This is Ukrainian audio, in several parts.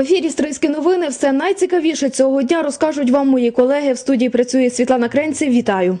ефірі Стрийські новини. Все найцікавіше цього дня розкажуть вам мої колеги. В студії працює Світлана Кренці. Вітаю.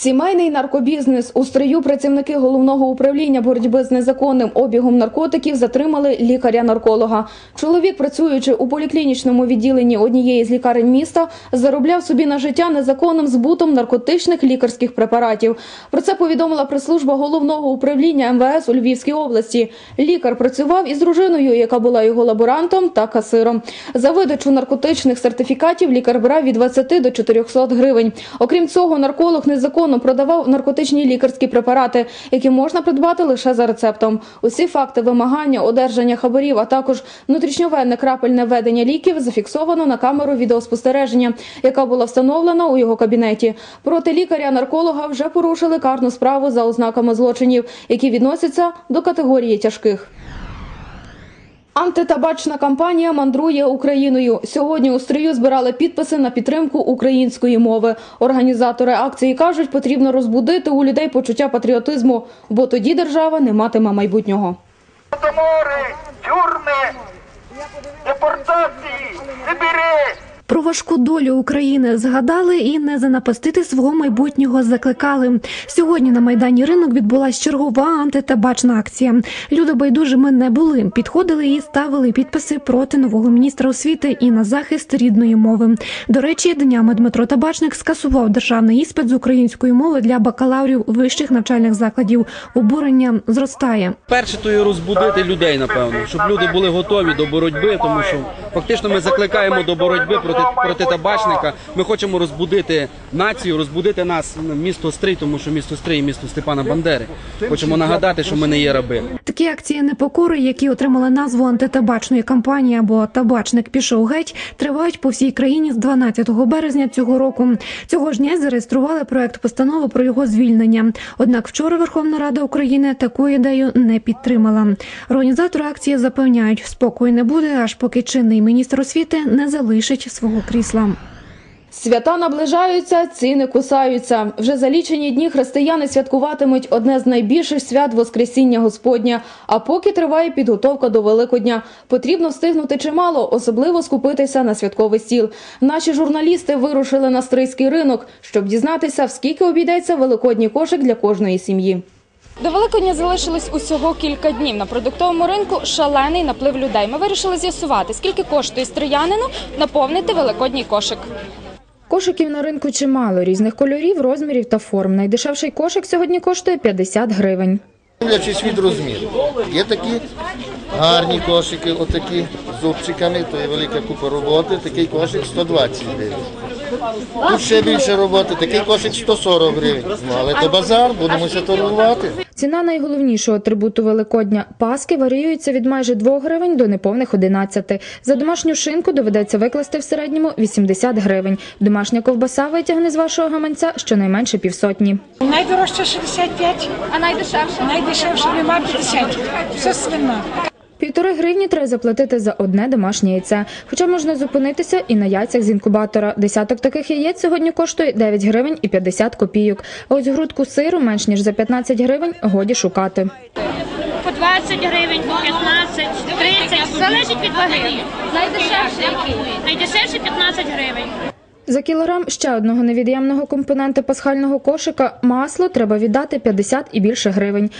Сімейний наркобізнес у стрию працівники головного управління боротьби з незаконним обігом наркотиків затримали лікаря-нарколога. Чоловік, працюючи у поліклінічному відділенні однієї з лікарень міста, заробляв собі на життя незаконним збутом наркотичних лікарських препаратів. Про це повідомила прес-служба головного управління МВС у Львівській області. Лікар працював із дружиною, яка була його лаборантом та касиром. За видачу наркотичних сертифікатів лікар брав від 20 до 400 гривень. Окрім цього, нарколог незаконно продавав наркотичні лікарські препарати, які можна придбати лише за рецептом. Усі факти вимагання, одержання хабарів, а також внутрішньовенне крапельне введення ліків зафіксовано на камеру відеоспостереження, яка була встановлена у його кабінеті. Проти лікаря-нарколога вже порушили карну справу за ознаками злочинів, які відносяться до категорії тяжких. Антитабачна кампанія мандрує Україною. Сьогодні у стрію збирали підписи на підтримку української мови. Організатори акції кажуть, потрібно розбудити у людей почуття патріотизму, бо тоді держава не матиме майбутнього. Голодомори, тюрми, депортації, Сибири. Про важку долю України згадали і не занапастити свого майбутнього закликали. Сьогодні на майдані ринок відбулася чергова антитабачна акція. Люди байдужими не були. Підходили і ставили підписи проти нового міністра освіти і на захист рідної мови. До речі, днями Дмитро Табачник скасував державний іспит з української мови для бакалаврів вищих навчальних закладів. Обурення зростає. Перше то розбудити людей, напевно, щоб люди були готові до боротьби, тому що фактично ми закликаємо до боротьби проти, проти табачника. Ми хочемо розбудити націю, розбудити нас, місто Стрий, тому що місто Стрий, місто Степана Бандери. Хочемо нагадати, що ми не є раби. Такі акції непокори, які отримали назву антитабачної кампанії або табачник пішов геть, тривають по всій країні з 12 березня цього року. Цього ж дня зареєстрували проект постанови про його звільнення. Однак вчора Верховна Рада України таку ідею не підтримала. Організатори акції запевняють, спокою не буде, аж поки чинний міністр освіти не залишить свого крісла. Свята наближаються, ціни кусаються. Вже за лічені дні християни святкуватимуть одне з найбільших свят Воскресіння Господня. А поки триває підготовка до Великодня, потрібно встигнути чимало, особливо скупитися на святковий стіл. Наші журналісти вирушили на стрийський ринок, щоб дізнатися, в скільки обійдеться великодній кошик для кожної сім'ї. До Великодня залишилось усього кілька днів. На продуктовому ринку шалений наплив людей. Ми вирішили з'ясувати, скільки коштує стріянину наповнити великодній кошик. Кошиків на ринку чимало різних кольорів, розмірів та форм. Найдешевший кошик сьогодні коштує 50 гривень. Дивлячись від розміру. Є такі гарні кошики, отакі з зубчиками, то є велика купа роботи. Такий кошик 120 гривень. Тут ще більше роботи, такий кошик 140 гривень. Ну, але то базар, будемося торгувати. Ціна найголовнішого атрибуту Великодня паски варіюється від майже 2 гривень до неповних 11. За домашню шинку доведеться викласти в середньому 80 гривень. Домашня ковбаса витягне з вашого гаманця щонайменше півсотні. Найдорожче 65, А найдешевше? найдешевше нема 50. Все свина. Півтори гривні треба заплатити за одне домашнє яйце. Хоча можна зупинитися і на яйцях з інкубатора. Десяток таких яєць сьогодні коштує 9 гривень і 50 копійок. А ось грудку сиру менш ніж за 15 гривень годі шукати. по 20 гривень, по 15, 30, залежить від ваги. Найдешевший який? Найдешевший 15 гривень. За кілограм ще одного невід'ємного компонента пасхального кошика масло треба віддати 50 і більше гривень.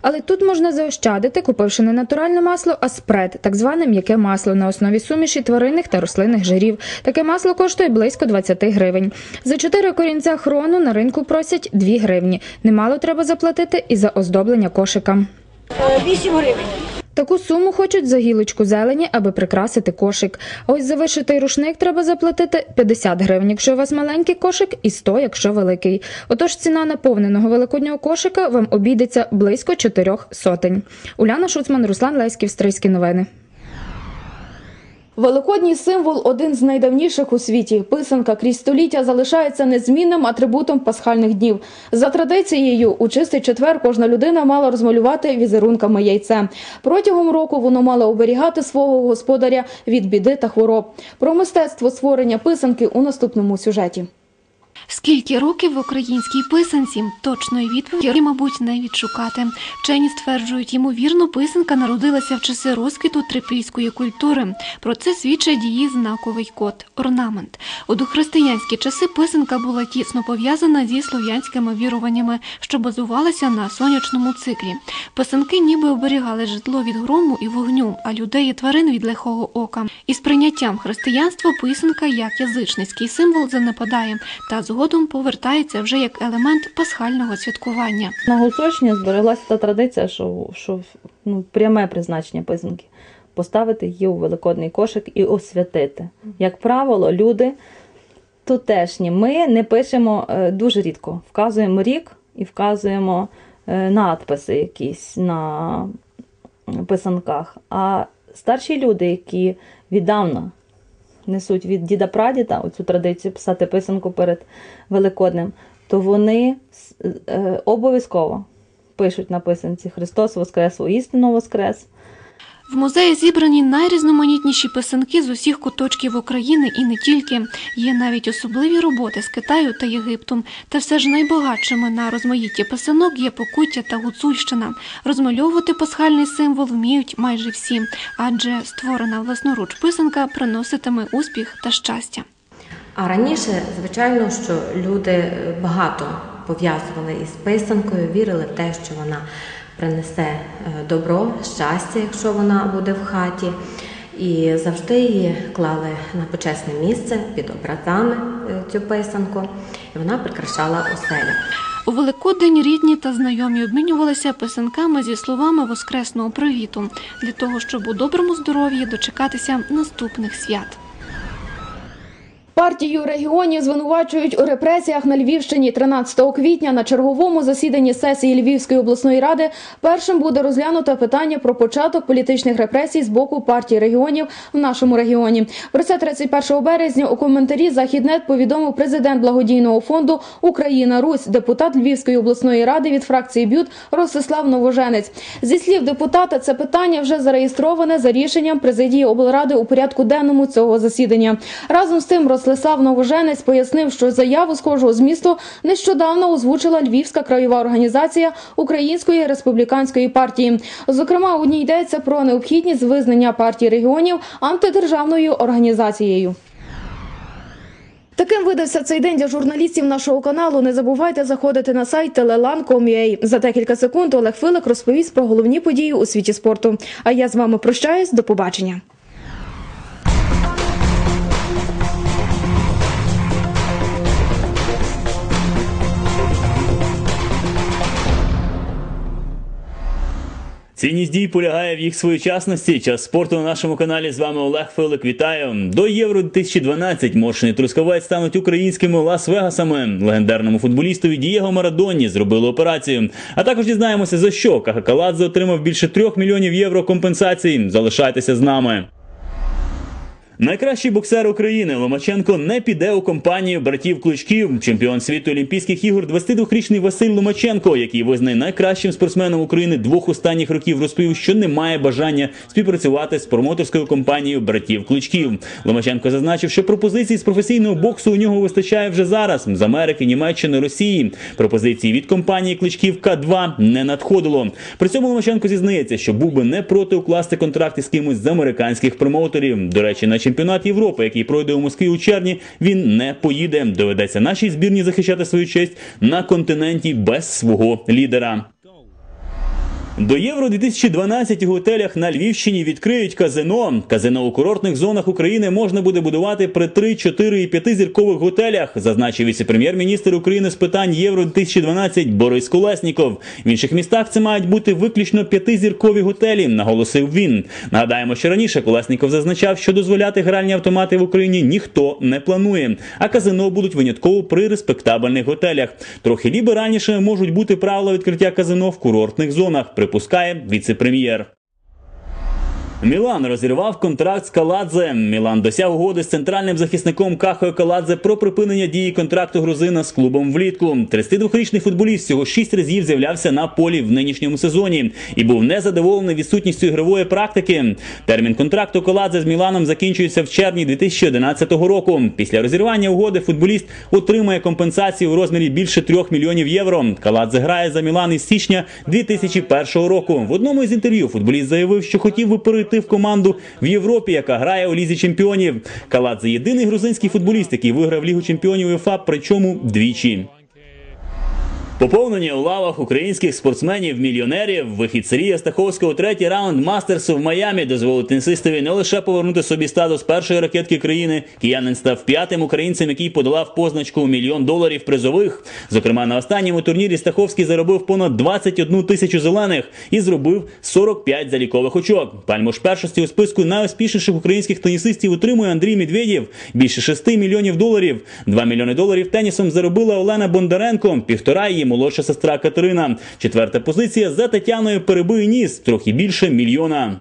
Але тут можна заощадити, купивши не натуральне масло, а спред, так зване м'яке масло на основі суміші тваринних та рослинних жирів. Таке масло коштує близько 20 гривень. За 4 корінця хрону на ринку просять 2 гривні. Немало треба заплатити і за оздоблення кошика. 8 гривень. Таку суму хочуть за гілочку зелені, аби прикрасити кошик. А ось за вишитий рушник треба заплатити 50 гривень, якщо у вас маленький кошик, і 100, якщо великий. Отож ціна наповненого великоднього кошика вам обійдеться близько 4 сотень. Уляна Шуцман, Руслан Леськів, Стрийські новини. Великодній символ один з найдавніших у світі. Писанка крізь століття залишається незмінним атрибутом пасхальних днів. За традицією, у чистий четвер кожна людина мала розмалювати візерунками яйце. Протягом року воно мало оберігати свого господаря від біди та хвороб. Про мистецтво створення писанки у наступному сюжеті. Скільки років в українській писанці? Точної відповіді, мабуть, не відшукати. Вчені стверджують, ймовірно, писанка народилася в часи розквіту трипільської культури. Про це свідчить її знаковий код орнамент. У дохристиянські часи писанка була тісно пов'язана зі слов'янськими віруваннями, що базувалися на сонячному циклі. Писанки ніби оберігали житло від грому і вогню, а людей і тварин від лихого ока. Із прийняттям християнства писанка як язичницький символ занепадає та згодом повертається вже як елемент пасхального святкування. На Гуцульщині збереглася та традиція, що, що ну, пряме призначення писанки поставити її у великодний кошик і освятити. Як правило, люди тутешні, ми не пишемо е, дуже рідко, вказуємо рік і вказуємо е, надписи якісь на писанках. А старші люди, які віддавна несуть від діда прадіда оцю традицію писати писанку перед Великоднем, то вони е, обов'язково пишуть на писанці Христос Воскрес, істину Воскрес. В музеї зібрані найрізноманітніші писанки з усіх куточків України і не тільки. Є навіть особливі роботи з Китаю та Єгипту. Та все ж найбагатшими на розмаїття писанок є Покуття та Гуцульщина. Розмальовувати пасхальний символ вміють майже всі, адже створена власноруч писанка приноситиме успіх та щастя. А раніше, звичайно, що люди багато пов'язували із писанкою, вірили в те, що вона принесе е, добро, щастя, якщо вона буде в хаті. І завжди її клали на почесне місце під образами е, цю писанку, і вона прикрашала оселю. У Великодень рідні та знайомі обмінювалися писанками зі словами воскресного привіту для того, щоб у доброму здоров'ї дочекатися наступних свят. Партію регіонів звинувачують у репресіях на Львівщині 13 квітня на черговому засіданні сесії Львівської обласної ради першим буде розглянуто питання про початок політичних репресій з боку партії регіонів в нашому регіоні. Про це 31 березня у коментарі Західнет повідомив президент благодійного фонду Україна Русь, депутат Львівської обласної ради від фракції Бют Ростислав Новоженець. Зі слів депутата, це питання вже зареєстроване за рішенням президії облради у порядку денному цього засідання. Разом з тим Ростислав Новоженець пояснив, що заяву схожого змісту нещодавно озвучила Львівська краєва організація Української республіканської партії. Зокрема, у ній йдеться про необхідність визнання партії регіонів антидержавною організацією. Таким видався цей день для журналістів нашого каналу. Не забувайте заходити на сайт telelan.com.ua. За декілька секунд Олег Филик розповість про головні події у світі спорту. А я з вами прощаюсь. До побачення. Цінність дій полягає в їх своєчасності. Час спорту на нашому каналі. З вами Олег Филик. Вітаю. До Євро 2012 Моршини Трускавець стануть українськими Лас-Вегасами. Легендарному футболістові Дієго Марадоні зробили операцію. А також дізнаємося за що Кахакаладзе отримав більше трьох мільйонів євро компенсації. Залишайтеся з нами. Найкращий боксер України Ломаченко не піде у компанію братів Кличків. Чемпіон світу Олімпійських ігор 22-річний Василь Ломаченко, який визнає найкращим спортсменом України двох останніх років, розповів, що не має бажання співпрацювати з промоторською компанією братів Кличків. Ломаченко зазначив, що пропозицій з професійного боксу у нього вистачає вже зараз з Америки, Німеччини, Росії. Пропозиції від компанії Кличків К2 не надходило. При цьому Ломаченко зізнається, що був би не проти укласти контракт із кимось з американських промоутерів. До речі, на чемпіонат Європи, який пройде у Москві у червні, він не поїде. Доведеться нашій збірні захищати свою честь на континенті без свого лідера. До Євро 2012 у готелях на Львівщині відкриють казино. Казино у курортних зонах України можна буде будувати при 3, 4 і 5 зіркових готелях, зазначив віце-прем'єр-міністр України з питань Євро 2012 Борис Колесніков. В інших містах це мають бути виключно п'ятизіркові готелі, наголосив він. Нагадаємо, що раніше Колесніков зазначав, що дозволяти гральні автомати в Україні ніхто не планує, а казино будуть винятково при респектабельних готелях. Трохи ліберальніше можуть бути правила відкриття казино в курортних зонах припускає віце-прем'єр. Мілан розірвав контракт з Каладзе. Мілан досяг угоди з центральним захисником Кахою Каладзе про припинення дії контракту грузина з клубом влітку. 32-річний футболіст всього шість разів з'являвся на полі в нинішньому сезоні і був незадоволений відсутністю ігрової практики. Термін контракту Каладзе з Міланом закінчується в червні 2011 року. Після розірвання угоди футболіст отримає компенсацію у розмірі більше 3 мільйонів євро. Каладзе грає за Мілан із січня 2001 року. В одному із інтерв'ю футболіст заявив, що хотів би перейти в команду в Європі, яка грає у лізі чемпіонів. Каладзе єдиний грузинський футболіст, який виграв лігу чемпіонів УЄФА, причому двічі. Поповнення у лавах українських спортсменів-мільйонерів, вихід Сергія Стаховського, третій раунд мастерсу в Майамі дозволить тенісистові не лише повернути собі статус першої ракетки країни. Киянин став п'ятим українцем, який подолав позначку мільйон доларів призових. Зокрема, на останньому турнірі Стаховський заробив понад 21 тисячу зелених і зробив 45 залікових очок. Пальму ж першості у списку найуспішніших українських тенісистів утримує Андрій Медведєв. Більше 6 мільйонів доларів. 2 мільйони доларів тенісом заробила Олена Бондаренко, півтора її молодша сестра Катерина. Четверта позиція за Тетяною перебує ніс, трохи більше мільйона.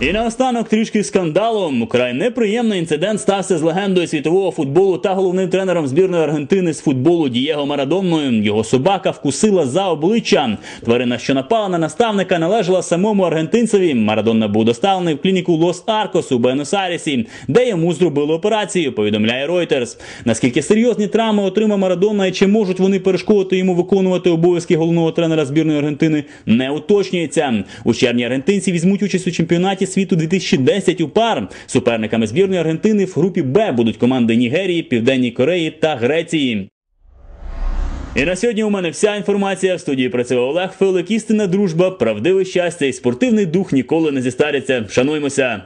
І наостанок трішки скандалу. Украй неприємний інцидент стався з легендою світового футболу та головним тренером збірної Аргентини з футболу Дієго Марадонною. Його собака вкусила за обличчя. Тварина, що напала на наставника, належала самому аргентинцеві. Марадонна був доставлений в клініку Лос Аркос у Буенос-Айресі, де йому зробили операцію. Повідомляє Reuters. Наскільки серйозні травми отримав Марадона і чи можуть вони перешкодити йому виконувати обов'язки головного тренера збірної Аргентини, не уточнюється. У червні аргентинці візьмуть участь у чемпіонаті світу 2010 у пар. Суперниками збірної Аргентини в групі Б будуть команди Нігерії, Південній Кореї та Греції. І на сьогодні у мене вся інформація. В студії працював Олег Филик. Істинна дружба, правдиве щастя і спортивний дух ніколи не зістаряться. Шануймося!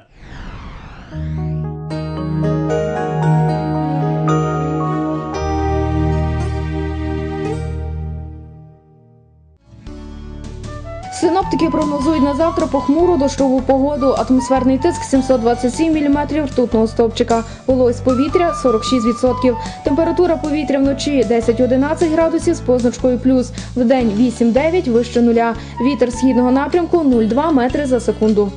Синоптики прогнозують на завтра похмуру дощову погоду. Атмосферний тиск 727 мм ртутного стовпчика. Вологість повітря 46%. Температура повітря вночі 10-11 градусів з позначкою плюс. Вдень 8-9 вище нуля. Вітер східного напрямку 0,2 метри за секунду.